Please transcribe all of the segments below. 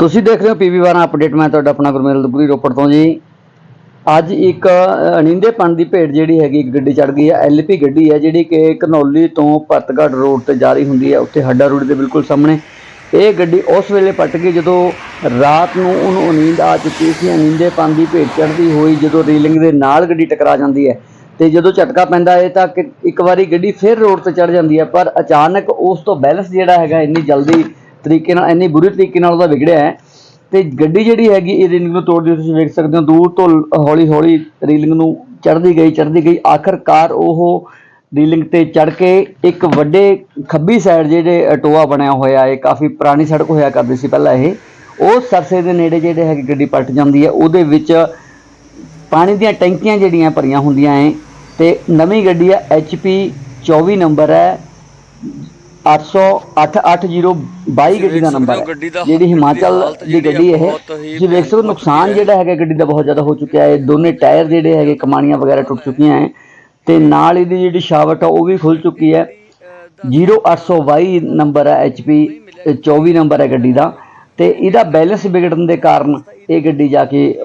ਤੁਸੀਂ ਦੇਖ ਰਹੇ ਹੋ ਪੀਵੀ 12 ਅਪਡੇਟ ਮੈਂ ਤੁਹਾਡਾ ਆਪਣਾ ਗੁਰਮੇਲ ਦੁਗਰੀ ਰੋਪੜ ਤੋਂ ਜੀ। ਅੱਜ ਇੱਕ ਅ, ਦੀ ਭੇਟ ਜਿਹੜੀ ਹੈਗੀ ਇੱਕ ਗੱਡੀ ਚੜ ਗਈ ਹੈ ਐਲਪੀ ਗੱਡੀ ਹੈ ਜਿਹੜੀ ਕਿ ਘਨੌਲੀ ਤੋਂ ਪਰਤਗੜ ਰੋਡ ਤੇ ਜਾ ਰਹੀ ਹੁੰਦੀ ਹੈ ਉੱਥੇ ਹੱਡਾ ਰੋਡ ਦੇ ਬਿਲਕੁਲ ਸਾਹਮਣੇ। ਇਹ ਗੱਡੀ ਉਸ ਵੇਲੇ ਪਟ ਗਈ ਜਦੋਂ ਰਾਤ ਨੂੰ ਉਹਨੂੰ ਨੀਂਦ ਆ ਚੁੱਕੀ ਸੀ। ਅਣਿੰਦੇਪਨ ਦੀ ਭੇਟ ਚੜਦੀ ਹੋਈ ਜਦੋਂ ਰੀਲਿੰਗ ਦੇ ਨਾਲ ਗੱਡੀ ਟਕਰਾ ਜਾਂਦੀ ਹੈ। ਤੇ ਜਦੋਂ ਝਟਕਾ ਪੈਂਦਾ ਹੈ ਤਾਂ ਕਿ ਇੱਕ ਵਾਰੀ ਗੱਡੀ ਫਿਰ ਰੋਡ ਤੇ ਚੜ ਜਾਂਦੀ ਹੈ ਪਰ ਅਚਾਨਕ ਉਸ ਤੋਂ ਬੈਲੈਂਸ ਜਿਹੜਾ ਹੈਗਾ ਇੰਨੀ ਜਲਦੀ ਤਰੀਕੇ ਨਾਲ, ਇੰਨੀ ਬੁਰੀ ਤਰੀਕੇ ਨਾਲ ਉਹਦਾ ਵਿਗੜਿਆ ਹੈ। ਤੇ ਗੱਡੀ ਜਿਹੜੀ ਹੈਗੀ, ਇਹ ਰੀਲਿੰਗ ਨੂੰ ਤੋੜਦੀ ਹੋਈ ਤੁਸੀਂ ਵੇਖ ਸਕਦੇ ਹੋ, ਦੂਰ ਤੋਂ ਹੌਲੀ ਹੌਲੀ ਰੀਲਿੰਗ ਨੂੰ ਚੜ੍ਹਦੀ ਗਈ ਚੜ੍ਹਦੀ ਗਈ। ਆਖਰਕਾਰ ਉਹ ਰੀਲਿੰਗ ਤੇ ਚੜ ਕੇ ਇੱਕ ਵੱਡੇ ਖੱਬੀ ਸਾਈਡ ਜਿਹੜੇ ਟੋਆ ਬਣਿਆ ਹੋਇਆ ਹੈ ਕਾਫੀ ਪੁਰਾਣੀ ਸੜਕ ਹੋਇਆ ਕਰਦੀ ਸੀ ਪਹਿਲਾਂ ਇਹ। ਉਹ ਸਰਸੇ ਦੇ ਨੇੜੇ ਜਿਹੜੇ ਹੈਗੀ ਗੱਡੀ ਪਲਟ ਜਾਂਦੀ ਹੈ, ਉਹਦੇ ਵਿੱਚ ਪਾਣੀ ਦੀਆਂ ਟੈਂਕੀਆਂ ਜਿਹੜੀਆਂ ਭਰੀਆਂ ਹੁੰਦੀਆਂ ਐ ਤੇ ਨਵੀਂ ਗੱਡੀ ਹੈ HP 24 ਨੰਬਰ ਹੈ। 8088022 ਗੱਡੀ ਦਾ ਨੰਬਰ ਹੈ। ਜਿਹੜੀ ਹਿਮਾਚਲ ਦੀ ਗੱਡੀ ਹੀ ਤੁਸੀਂ ਵੇਖ ਸਕਦੇ ਨੁਕਸਾਨ ਜਿਹੜਾ ਹੈਗਾ ਗੱਡੀ ਦਾ ਬਹੁਤ ਜ਼ਿਆਦਾ ਹੋ ਚੁੱਕਿਆ ਹੈ। ਦੋਨੇ ਟਾਇਰ ਜਿਹੜੇ ਹੈਗੇ ਕਮਾਨੀਆਂ ਵਗੈਰਾ ਟੁੱਟ ਚੁੱਕੀਆਂ ਹੈ। ਤੇ ਨਾਲ ਇਹਦੀ ਜਿਹੜੀ ਸ਼ਾਵਟ ਆ ਉਹ ਵੀ ਖੁੱਲ ਚੁੱਕੀ ਹੈ। 0822 ਨੰਬਰ ਹੈ HP 24 ਨੰਬਰ ਹੈ ਗੱਡੀ ਦਾ। ਤੇ ਇਹਦਾ ਬੈਲੈਂਸ ਵਿਗੜਨ ਦੇ ਕਾਰਨ ਇਹ ਗੱਡੀ ਜਾ ਕੇ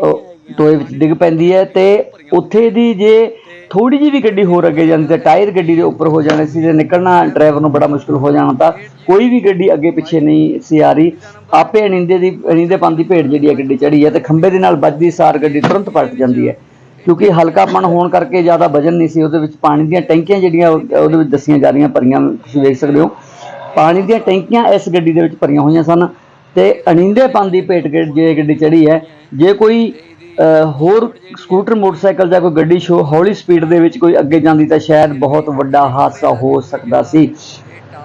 ਟੋਏ ਵਿੱਚ ਡਿੱਗ ਪੈਂਦੀ ਹੈ ਤੇ ਉੱਥੇ ਦੀ ਜੇ ਥੋੜੀ ਜਿਹੀ ਵੀ ਗੱਡੀ ਹੋਰ ਅੱਗੇ ਜਾਂਦੀ ਤਾਂ ਟਾਇਰ ਗੱਡੀ ਦੇ ਉੱਪਰ ਹੋ ਜਾਣੇ ਸੀ ਤੇ ਨਿਕਲਣਾ ਡਰਾਈਵਰ ਨੂੰ ਬੜਾ ਮੁਸ਼ਕਲ ਹੋ ਜਾਣਾ ਤਾਂ ਕੋਈ ਵੀ ਗੱਡੀ ਅੱਗੇ ਪਿੱਛੇ ਨਹੀਂ ਸੀ ਆ ਰਹੀ। ਆਪੇ ਅਣਿੰਦੇ ਦੀ, ਅਣਿੰਦੇ ਪੰਨ ਦੀ ਭੇਡ ਜਿਹੜੀ ਹੈ ਗੱਡੀ ਚੜੀ ਹੈ ਤੇ ਖੰਭੇ ਦੇ ਨਾਲ ਵੱਜਦੀ ਸਾਰ ਗੱਡੀ ਤੁਰੰਤ ਪਲਟ ਜਾਂਦੀ ਹੈ। ਕਿਉਂਕਿ ਹਲਕਾਪਣ ਹੋਣ ਕਰਕੇ ਜ਼ਿਆਦਾ ਵਜਨ ਨਹੀਂ ਸੀ, ਉਹਦੇ ਵਿੱਚ ਪਾਣੀ ਦੀਆਂ ਟੈਂਕੀਆਂ ਜਿਹੜੀਆਂ ਉਹਦੇ ਵਿੱਚ ਦੱਸੀਆਂ ਜਾ ਰਹੀਆਂ ਭਰੀਆਂ, ਤੁਸੀਂ ਵੇਖ ਸਕਦੇ ਹੋ। ਪਾਣੀ ਦੀਆਂ ਟੈਂਕੀਆਂ ਇਸ ਗੱਡੀ ਦੇ ਵਿੱਚ ਭਰੀਆਂ ਹੋਈਆਂ ਸਨ ਤੇ ਅਣਿੰਦੇ ਪੰਨ ਦੀ ਭੇਟ ਗ- ਜੇ ਗੱਡੀ ਚੜੀ ਹੈ, ਜੇ ਕੋਈ ਹੋਰ ਸਕੂਟਰ, ਮੋਟਰਸਾਈਕਲ ਜਾਂ ਕੋਈ ਗੱਡੀ ਸ਼ੋ ਹੌਲੀ ਸਪੀਡ ਦੇ ਵਿੱਚ ਕੋਈ ਅੱਗੇ ਜਾਂਦੀ ਤਾਂ ਸ਼ਾਇਦ ਬਹੁਤ ਵੱਡਾ ਹਾਦਸਾ ਹੋ ਸਕਦਾ ਸੀ।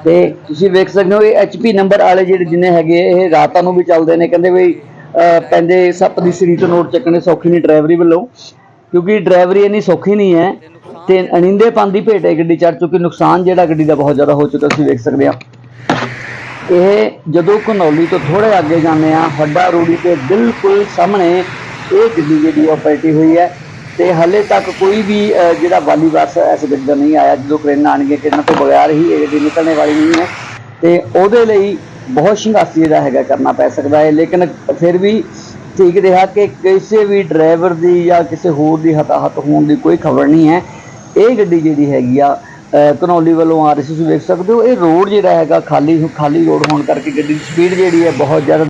ਤੇ ਤੁਸੀਂ ਵੇਖ ਸਕਦੇ ਹੋ, ਇਹ HP ਨੰਬਰ ਵਾਲੇ ਜਿਹੜੇ ਜਿੰਨੇ ਹੈਗੇ ਇਹ ਰਾਤਾਂ ਨੂੰ ਵੀ ਚੱਲਦੇ ਨੇ। ਕਹਿੰਦੇ ਵੀ ਪੈਂਦੇ ਸੱਪ ਦੀ ਸਰੀ ਤੋਂ ਨੋਟ ਚੱਕਣੇ ਸੌਖੀ ਨਹੀਂ ਡਰਾਈਵਰੀ ਵੱਲੋਂ, ਕਿਉਂਕਿ ਡਰਾਈਵਰੀ ਇੰਨੀ ਸੌਖੀ ਨਹੀਂ ਹੈ। ਤੇ ਅਣਿੰਦੇ ਪੰਨ ਦੀ ਭੇਟ ਹੈ ਗੱਡੀ ਚੜ ਚੁੱਕੀ, ਨੁਕਸਾਨ ਜਿਹੜਾ ਗੱਡੀ ਦਾ ਬਹੁਤ ਜ਼ਿਆਦਾ ਹੋ ਚੁੱਕਾ, ਤੁਸੀਂ ਵੇਖ ਸਕਦੇ ਆ ਇਹ ਜਦੋਂ ਘਨੌਲੀ ਤੋਂ ਥੋੜੇ ਅੱਗੇ ਜਾਂਦੇ ਆ ਹੱਡਾ ਰੂੜੀ ਤੇ ਬਿਲਕੁਲ ਸਾਹਮਣੇ ਇਹ ਗੱਡੀ ਜਿਹੜੀ ਆ ਪਲਟੀ ਹੋਈ ਹੈ ਤੇ ਹਲੇ ਤੱਕ ਕੋਈ ਵੀ ਜਿਹੜਾ ਵਾਲੀ ਬੱਸ ਇਸ ਗੱਡੀ ਦਾ ਨਹੀਂ ਆਇਆ। ਜਦੋਂ ਕ੍ਰੇਨਾਂ ਆਣਗੇ ਕਿਰਨ ਤੋਂ ਬਗੈਰ ਹੀ ਇਹ ਗੱਡੀ ਨਿਕਲਣੇ ਵਾਲੀ ਨਹੀਂ ਹੈ। ਤੇ ਉਹਦੇ ਲਈ ਬਹੁਤ ਸੰਘਰਸ਼ ਜਿਹੜਾ ਹੈਗਾ, ਕਰਨਾ ਪੈ ਸਕਦਾ ਹੈ। ਲੇਕਿਨ ਫਿਰ ਵੀ ਠੀਕ ਰਿਹਾ ਕਿ ਕਿਸੇ ਵੀ ਡਰਾਈਵਰ ਦੀ ਜਾਂ ਕਿਸੇ ਹੋਰ ਦੀ ਹਤਾਹਤ ਹੋਣ ਦੀ ਕੋਈ ਖਬਰ ਨਹੀਂ ਹੈ। ਇਹ ਗੱਡੀ ਜਿਹੜੀ ਹੈਗੀ ਆ ਅਹ ਘਨੌਲੀ ਵੱਲੋਂ ਆ ਰਹੀ ਸੀ ਤੁਸੀਂ ਵੇਖ ਸਕਦੇ ਹੋ। ਇਹ ਰੋਡ ਜਿਹੜਾ ਹੈਗਾ, ਖਾਲੀ ਖਾਲੀ ਰੋਡ ਹੋਣ ਕਰਕੇ ਗੱਡੀ ਦੀ ਸਪੀਡ ਜਿਹੜੀ ਹੈ ਬਹੁਤ ਜ਼ਿਆਦਾ